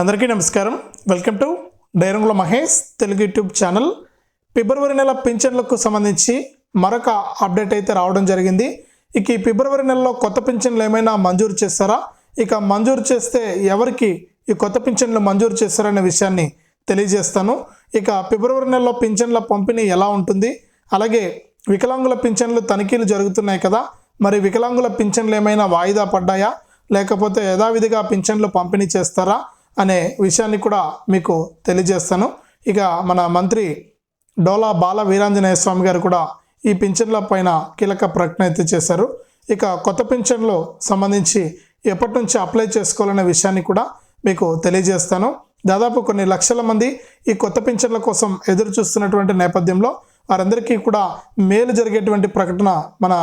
అందరికీ నమస్కారం. Welcome to డైరంగుల మహేష్ తెలుగు యూట్యూబ్ ఛానల్. ఫిబ్రవరి నెల పింఛన్లకు సంబంధించి మరొక అప్డేట్ అయితే రావడం జరిగింది. ఇక ఈ ఫిబ్రవరి నెలలో కొత్త పింఛన్లు ఏమైనా మంజూరు చేస్తారా? ఇక మంజూరు చేస్తే ఎవరికి ఈ కొత్త పింఛన్లు మంజూరు చేస్తారనే విషయాన్ని తెలియజేస్తాను. ఇక ఫిబ్రవరి నెలలో పింఛన్ల పంపిణీ ఎలా ఉంటుంది? అలాగే వికలాంగుల పింఛన్లు తనిఖీలు జరుగుతున్నాయి కదా మరి వికలాంగుల పింఛన్లు ఏమైనా వాయిదా పడ్డాయా? లేకపోతే యథావిధిగా పింఛన్లు పంపిణీ చేస్తారా? అనే విషయాన్ని కూడా మీకు తెలియజేస్తాను. ఇక మన మంత్రి డోలా బాల వీరాంజనేయ స్వామి గారు కూడా ఈ పింఛన్ల పైన కీలక ప్రకటన అయితే చేశారు. ఇక కొత్త పింఛన్లు సంబంధించి ఎప్పటి నుంచి అప్లై చేసుకోవాలనే విషయాన్ని కూడా మీకు తెలియజేస్తాను. దాదాపు కొన్ని లక్షల మంది ఈ కొత్త పింఛన్ల కోసం ఎదురు చూస్తున్నటువంటి నేపథ్యంలో వారందరికీ కూడా మేలు జరిగేటువంటి ప్రకటన మన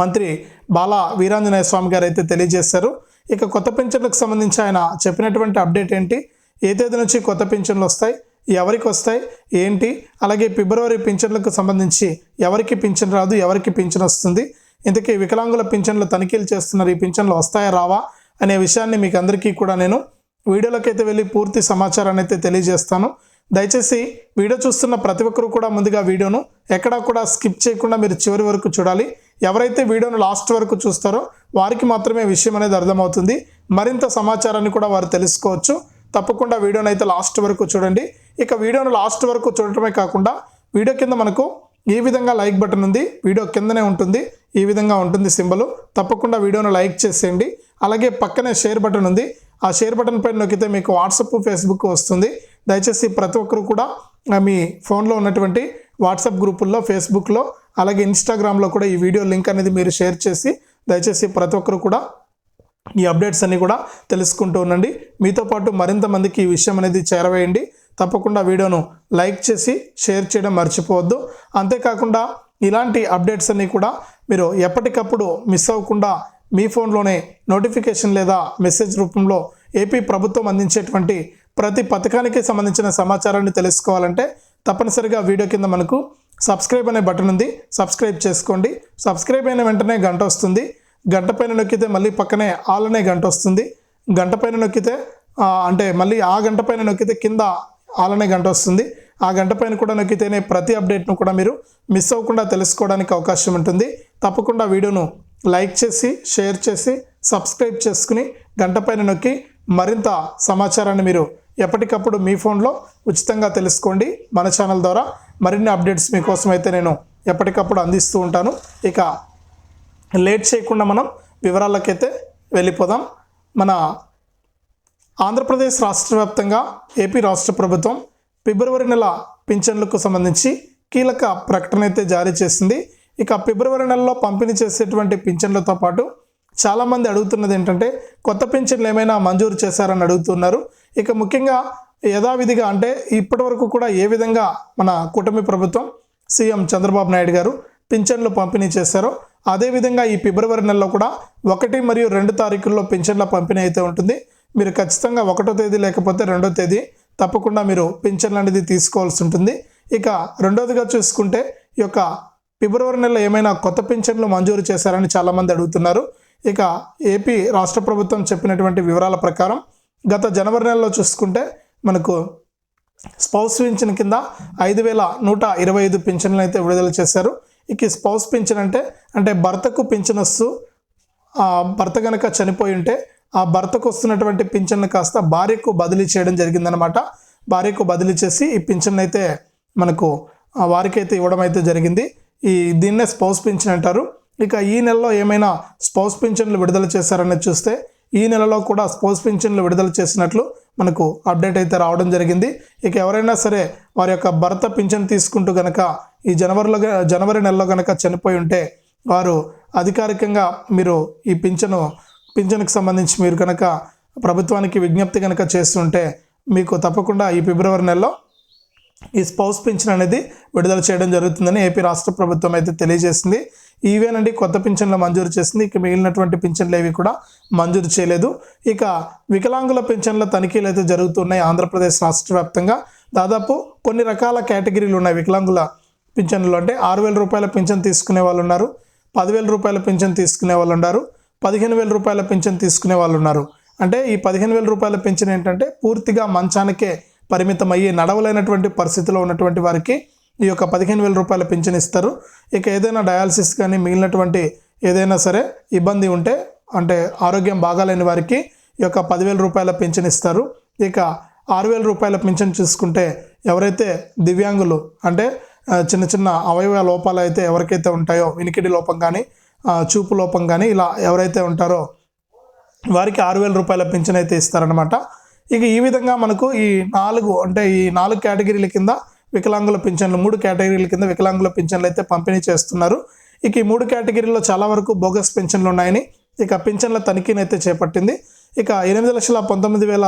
మంత్రి బాల వీరాంజనేయ స్వామి గారు అయితే తెలియజేశారు. ఇక కొత్త పెన్షన్లకు సంబంధించి ఆయన చెప్పినటువంటి అప్డేట్ ఏంటి? ఏ తేదీ నుంచి కొత్త పెన్షన్లు వస్తాయి? ఎవరికి వస్తాయి? ఏంటి? అలాగే ఫిబ్రవరి పింఛన్లకు సంబంధించి ఎవరికి పింఛన్ రాదు? ఎవరికి పింఛన్ వస్తుంది? ఇంతకీ వికలాంగుల పింఛన్లు తనిఖీలు చేస్తున్నారు. ఈ పింఛన్లు వస్తాయా? రావా? అనే విషయాన్ని మీకు అందరికీ కూడా నేను వీడియోలోకి అయితే వెళ్ళి పూర్తి సమాచారాన్ని అయితే తెలియజేస్తాను. దయచేసి వీడియో చూస్తున్న ప్రతి ఒక్కరు కూడా ముందుగా వీడియోను ఎక్కడా కూడా స్కిప్ చేయకుండా మీరు చివరి వరకు చూడాలి. ఎవరైతే వీడియోను లాస్ట్ వరకు చూస్తారో వారికి మాత్రమే విషయం అనేది అర్థమవుతుంది. మరింత సమాచారాన్ని కూడా వారు తెలుసుకోవచ్చు. తప్పకుండా వీడియోని అయితే లాస్ట్ వరకు చూడండి. ఇక వీడియోను లాస్ట్ వరకు చూడటమే కాకుండా వీడియో కింద మనకు ఈ విధంగా లైక్ బటన్ ఉంది. వీడియో కిందనే ఉంటుంది. ఈ విధంగా ఉంటుంది సింబల్. తప్పకుండా వీడియోను లైక్ చేసేయండి. అలాగే పక్కనే షేర్ బటన్ ఉంది. ఆ షేర్ బటన్ పైన నొక్కితే మీకు వాట్సప్ ఫేస్బుక్ వస్తుంది. దయచేసి ప్రతి ఒక్కరు కూడా మీ ఫోన్లో ఉన్నటువంటి వాట్సాప్ గ్రూపుల్లో ఫేస్బుక్లో అలాగే ఇన్స్టాగ్రామ్లో కూడా ఈ వీడియో లింక్ అనేది మీరు షేర్ చేసి దయచేసి ప్రతి ఒక్కరు కూడా ఈ అప్డేట్స్ అన్నీ కూడా తెలుసుకుంటూ ఉండండి. మీతో పాటు మరింత మందికి ఈ విషయం అనేది చేరవేయండి. తప్పకుండా వీడియోను లైక్ చేసి షేర్ చేయడం మర్చిపోవద్దు. అంతేకాకుండా ఇలాంటి అప్డేట్స్ అన్నీ కూడా మీరు ఎప్పటికప్పుడు మిస్ అవ్వకుండా మీ ఫోన్లోనే నోటిఫికేషన్ లేదా మెసేజ్ రూపంలో ఏపీ ప్రభుత్వం అందించేటువంటి ప్రతి పథకానికి సంబంధించిన సమాచారాన్ని తెలుసుకోవాలంటే తప్పనిసరిగా వీడియో కింద మనకు సబ్స్క్రైబ్ అనే బటన్ ఉంది. సబ్స్క్రైబ్ చేసుకోండి. సబ్స్క్రైబ్ అయిన వెంటనే గంట వస్తుంది. గంట పైన నొక్కితే మళ్ళీ పక్కనే ఆల్ అనే గంట వస్తుంది. గంట పైన నొక్కితే అంటే మళ్ళీ ఆ గంట పైన నొక్కితే కింద ఆల్ అనే గంట వస్తుంది. ఆ గంట పైన కూడా నొక్కితేనే ప్రతి అప్డేట్ను కూడా మీరు మిస్ అవ్వకుండా తెలుసుకోవడానికి అవకాశం ఉంటుంది. తప్పకుండా వీడియోను లైక్ చేసి షేర్ చేసి సబ్స్క్రైబ్ చేసుకుని గంట పైన నొక్కి మరింత సమాచారాన్ని మీరు ఎప్పటికప్పుడు మీ ఫోన్లో ఉచితంగా తెలుసుకోండి. మన ఛానల్ ద్వారా మరిన్ని అప్డేట్స్ మీకోసం అయితే నేను ఎప్పటికప్పుడు అందిస్తూ ఉంటాను. ఇక లేట్ చేయకుండా మనం వివరాలకైతే వెళ్ళిపోదాం. మన ఆంధ్రప్రదేశ్ రాష్ట్ర వ్యాప్తంగా ఏపీ రాష్ట్ర ప్రభుత్వం ఫిబ్రవరి నెల పింఛన్లకు సంబంధించి కీలక ప్రకటన అయితే జారీ చేసింది. ఇక ఫిబ్రవరి నెలలో పంపిణీ చేసేటువంటి పింఛన్లతో పాటు చాలామంది అడుగుతున్నది ఏంటంటే కొత్త పింఛన్లు ఏమైనా మంజూరు చేశారని అడుగుతున్నారు. ఇక ముఖ్యంగా యథావిధిగా అంటే ఇప్పటి వరకు కూడా ఏ విధంగా మన కూటమి ప్రభుత్వం సీఎం చంద్రబాబు నాయుడు గారు పింఛన్లు పంపిణీ చేశారో అదేవిధంగా ఈ ఫిబ్రవరి నెలలో కూడా ఒకటి మరియు రెండు తారీఖుల్లో పింఛన్ల పంపిణీ అయితే ఉంటుంది. మీరు ఖచ్చితంగా ఒకటో తేదీ లేకపోతే రెండో తేదీ తప్పకుండా మీరు పింఛన్లు అనేది తీసుకోవాల్సి ఉంటుంది. ఇక రెండోదిగా చూసుకుంటే ఈ యొక్క ఫిబ్రవరి నెలలో ఏమైనా కొత్త పింఛన్లు మంజూరు చేశారని చాలామంది అడుగుతున్నారు. ఇక ఏపీ రాష్ట్ర ప్రభుత్వం చెప్పినటువంటి వివరాల ప్రకారం గత జనవరి నెలలో చూసుకుంటే మనకు స్పౌస్ పింఛన్ కింద ఐదు వేల నూట ఇరవై ఐదు పింఛన్లు అయితే విడుదల చేశారు. ఇక స్పౌస్ పింఛన్ అంటే అంటే భర్తకు పింఛన్ వస్తు ఆ భర్త కనుక చనిపోయి ఉంటే ఆ భర్తకు వస్తున్నటువంటి పింఛన్ను కాస్త భార్యకు బదిలీ చేయడం జరిగిందనమాట భార్యకు బదిలీ చేసి ఈ పింఛన్ అయితే మనకు వారికైతే ఇవ్వడం అయితే జరిగింది. ఈ దీన్నే స్పౌస్ పింఛన్ అంటారు. ఇక ఈ నెలలో ఏమైనా స్పౌస్ పింఛన్లు విడుదల చేశారనేది చూస్తే ఈ నెలలో కూడా స్పోర్ట్స్ పెన్షన్లు విడుదల చేసినట్లు మనకు అప్డేట్ అయితే రావడం జరిగింది. ఇక ఎవరైనా సరే వారి యొక్క భర్త పింఛన్ తీసుకుంటూ గనక ఈ జనవరిలో జనవరి నెలలో గనక చనిపోయి ఉంటే వారు అధికారికంగా మీరు ఈ పింఛను పింఛన్కి సంబంధించి మీరు కనుక ప్రభుత్వానికి విజ్ఞప్తి కనుక చేస్తుంటే మీకు తప్పకుండా ఈ ఫిబ్రవరి నెలలో ఈ స్పౌస్ పింఛన్ అనేది విడుదల చేయడం జరుగుతుందని ఏపీ రాష్ట్ర ప్రభుత్వం అయితే తెలియజేసింది. ఈవేనండి కొత్త పింఛన్లు మంజూరు చేసింది. ఇక మిగిలినటువంటి పింఛన్లు ఏవి కూడా మంజూరు చేయలేదు. ఇక వికలాంగుల పింఛన్ల తనిఖీలు అయితే జరుగుతున్నాయి ఆంధ్రప్రదేశ్ రాష్ట్ర వ్యాప్తంగా. దాదాపు కొన్ని రకాల కేటగిరీలు ఉన్నాయి వికలాంగుల పింఛన్లు. అంటే ఆరు వేల రూపాయల పింఛన్ తీసుకునే వాళ్ళు ఉన్నారు పదివేల రూపాయల పింఛన్ తీసుకునే వాళ్ళు ఉన్నారు పదిహేను వేల రూపాయల పింఛన్ తీసుకునే వాళ్ళు ఉన్నారు. అంటే ఈ పదిహేను వేల రూపాయల పింఛన్ ఏంటంటే పూర్తిగా మంచానికే పరిమితం అయ్యి నడవలేనటువంటి పరిస్థితిలో ఉన్నటువంటి వారికి ఈ యొక్క పదిహేను వేల రూపాయల పింఛన్ ఇస్తారు. ఇక ఏదైనా డయాలసిస్ కానీ మిగిలినటువంటి ఏదైనా సరే ఇబ్బంది ఉంటే అంటే ఆరోగ్యం బాగాలేని వారికి ఈ యొక్క పదివేల రూపాయల పింఛన్ ఇస్తారు. ఇక ఆరు వేల రూపాయల పింఛన్ చూసుకుంటే ఎవరైతే దివ్యాంగులు అంటే చిన్న చిన్న అవయవ లోపాలు అయితే ఎవరికైతే ఉంటాయో వినికిడి లోపం కానీ చూపు లోపం కానీ ఇలా ఎవరైతే ఉంటారో వారికి ఆరు వేల రూపాయల పింఛన్ అయితే ఇస్తారనమాట ఇక ఈ విధంగా మనకు ఈ నాలుగు అంటే ఈ నాలుగు కేటగిరీల కింద వికలాంగుల పింఛన్లు మూడు కేటగిరీల కింద వికలాంగుల పింఛన్లు అయితే పంపిణీ చేస్తున్నారు. ఇక ఈ మూడు కేటగిరీల్లో చాలా వరకు బోగస్ పింఛన్లు ఉన్నాయని ఇక పింఛన్ల తనిఖీని అయితే చేపట్టింది. ఇక ఎనిమిది లక్షల పంతొమ్మిది వేల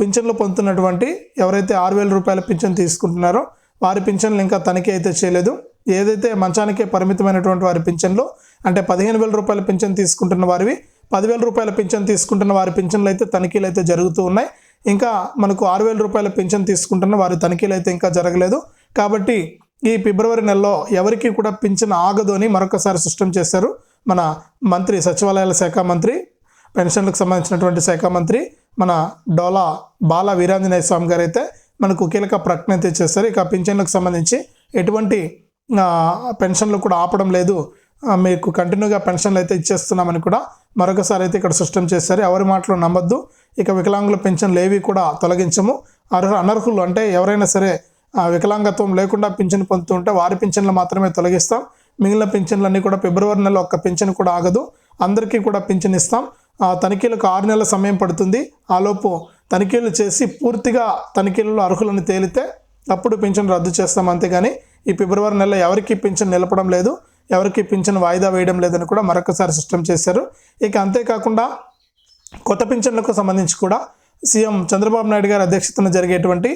పింఛన్లు పొందుతున్నటువంటి ఎవరైతే ఆరు వేల రూపాయల పింఛన్ తీసుకుంటున్నారో వారి పింఛన్లు ఇంకా తనిఖీ అయితే చేయలేదు. ఏదైతే మంచానికే పరిమితమైనటువంటి వారి పింఛన్లు అంటే పదిహేను వేల రూపాయల పింఛన్ తీసుకుంటున్న వారివి పదివేల రూపాయల పింఛన్ తీసుకుంటున్న వారి పింఛన్లు అయితే తనిఖీలు అయితే జరుగుతూ ఉన్నాయి. ఇంకా మనకు ఆరు వేల రూపాయల పింఛన్ తీసుకుంటున్న వారి తనిఖీలు అయితే ఇంకా జరగలేదు. కాబట్టి ఈ ఫిబ్రవరి నెలలో ఎవరికి కూడా పింఛన్ ఆగదు అని మరొకసారి స్పష్టం చేశారు మన మంత్రి సచివాలయాల శాఖ మంత్రి పెన్షన్లకు సంబంధించినటువంటి శాఖ మంత్రి మన డోలా బాల వీరాంజనేయ స్వామి గారు అయితే మనకు కీలక ప్రకటన అయితే చేశారు. ఇక పింఛన్లకు సంబంధించి ఎటువంటి పెన్షన్లు కూడా ఆపడం లేదు. మీకు కంటిన్యూగా పెన్షన్లు అయితే ఇచ్చేస్తున్నామని కూడా మరొకసారి అయితే ఇక్కడ స్పష్టం చేశారు. ఎవరి మాటలు నమ్మద్దు. ఇక వికలాంగుల పెన్షన్లు ఏవి కూడా తొలగించము. అర్హ అనర్హులు అంటే ఎవరైనా సరే వికలాంగత్వం లేకుండా పింఛన్ పొందుతుంటే వారి పింఛన్లు మాత్రమే తొలగిస్తాం. మిగిలిన పింఛన్లన్నీ కూడా ఫిబ్రవరి నెల ఒక్క పింఛన్ కూడా ఆగదు. అందరికీ కూడా పింఛన్ ఇస్తాం. ఆ తనిఖీలకు ఆరు నెలల సమయం పడుతుంది. ఆలోపు తనిఖీలు చేసి పూర్తిగా తనిఖీలలో అర్హులను తేలితే అప్పుడు పింఛన్ రద్దు చేస్తాం అంతేగాని ఈ ఫిబ్రవరి నెల ఎవరికి పింఛన్ నిలపడం లేదు. ఎవరికి పింఛన్ వాయిదా వేయడం లేదని కూడా మరొకసారి స్పష్టం చేశారు. ఇక అంతేకాకుండా కొత్త పింఛన్లకు సంబంధించి కూడా సీఎం చంద్రబాబు నాయుడు గారి అధ్యక్షతన జరిగేటువంటి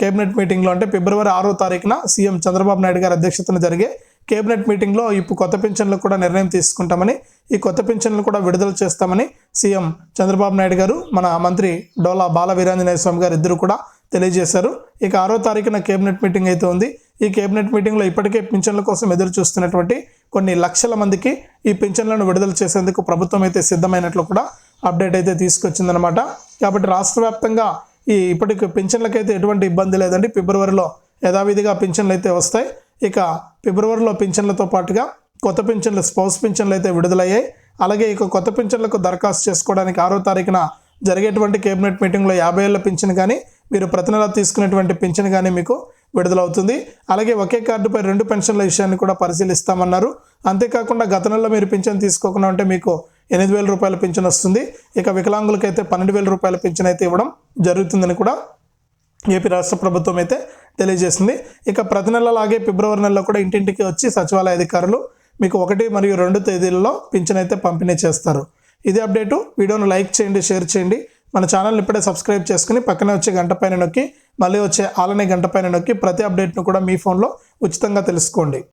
కేబినెట్ మీటింగ్లో అంటే ఫిబ్రవరి ఆరో తారీఖున సీఎం చంద్రబాబు నాయుడు గారి అధ్యక్షతన జరిగే కేబినెట్ మీటింగ్లో ఇప్పుడు కొత్త పింఛన్లు కూడా నిర్ణయం తీసుకుంటామని ఈ కొత్త పింఛన్లు కూడా విడుదల చేస్తామని సీఎం చంద్రబాబు నాయుడు గారు మన మంత్రి డోలా బాల వీరాంజనేయ స్వామి గారు ఇద్దరు కూడా తెలియజేశారు. ఇక ఆరో తారీఖున కేబినెట్ మీటింగ్ అయితే ఉంది. ఈ కేబినెట్ మీటింగ్లో ఇప్పటికే పింఛన్ల కోసం ఎదురు చూస్తున్నటువంటి కొన్ని లక్షల మందికి ఈ పింఛన్లను విడుదల చేసేందుకు ప్రభుత్వం అయితే సిద్ధమైనట్లు కూడా అప్డేట్ అయితే తీసుకొచ్చిందనమాట కాబట్టి రాష్ట్ర వ్యాప్తంగా ఈ ఇప్పటికి పింఛన్లకైతే ఎటువంటి ఇబ్బంది లేదండి. ఫిబ్రవరిలో యథావిధిగా పింఛన్లు అయితే వస్తాయి. ఇక ఫిబ్రవరిలో పింఛన్లతో పాటుగా కొత్త పింఛన్లు స్పౌస్ పింఛన్లు అయితే విడుదలయ్యాయి. అలాగే ఇక కొత్త పింఛన్లకు దరఖాస్తు చేసుకోవడానికి ఆరో తారీఖున జరిగేటువంటి కేబినెట్ మీటింగ్లో యాభై ఏళ్ళ పింఛన్ కానీ మీరు ప్రతి నెల తీసుకునేటువంటి పింఛన్ కానీ మీకు విడుదలవుతుంది. అలాగే ఒకే కార్డుపై రెండు పెన్షన్ల విషయాన్ని కూడా పరిశీలిస్తామన్నారు. అంతేకాకుండా గత నెలలో మీరు పింఛన్ తీసుకోకుండా ఉంటే మీకు ఎనిమిది వేల రూపాయల పింఛన్ వస్తుంది. ఇక వికలాంగులకైతే పన్నెండు వేల రూపాయల పింఛన్ అయితే ఇవ్వడం జరుగుతుందని కూడా ఏపీ రాష్ట్ర ప్రభుత్వం అయితే తెలియజేసింది. ఇక ప్రతి నెలలాగే ఫిబ్రవరి నెలలో కూడా ఇంటింటికి వచ్చి సచివాలయ అధికారులు మీకు ఒకటి మరియు రెండు తేదీలలో పింఛన్ అయితే పంపిణీ చేస్తారు. ఇదే అప్డేటు. వీడియోను లైక్ చేయండి షేర్ చేయండి. మన ఛానల్ని ఇప్పుడే సబ్స్క్రైబ్ చేసుకుని పక్కనే వచ్చే గంట పైన నొక్కి మళ్ళీ వచ్చే ఆలనే గంట పైన నొక్కి ప్రతి అప్డేట్ను కూడా మీ ఫోన్లో ఉచితంగా తెలుసుకోండి.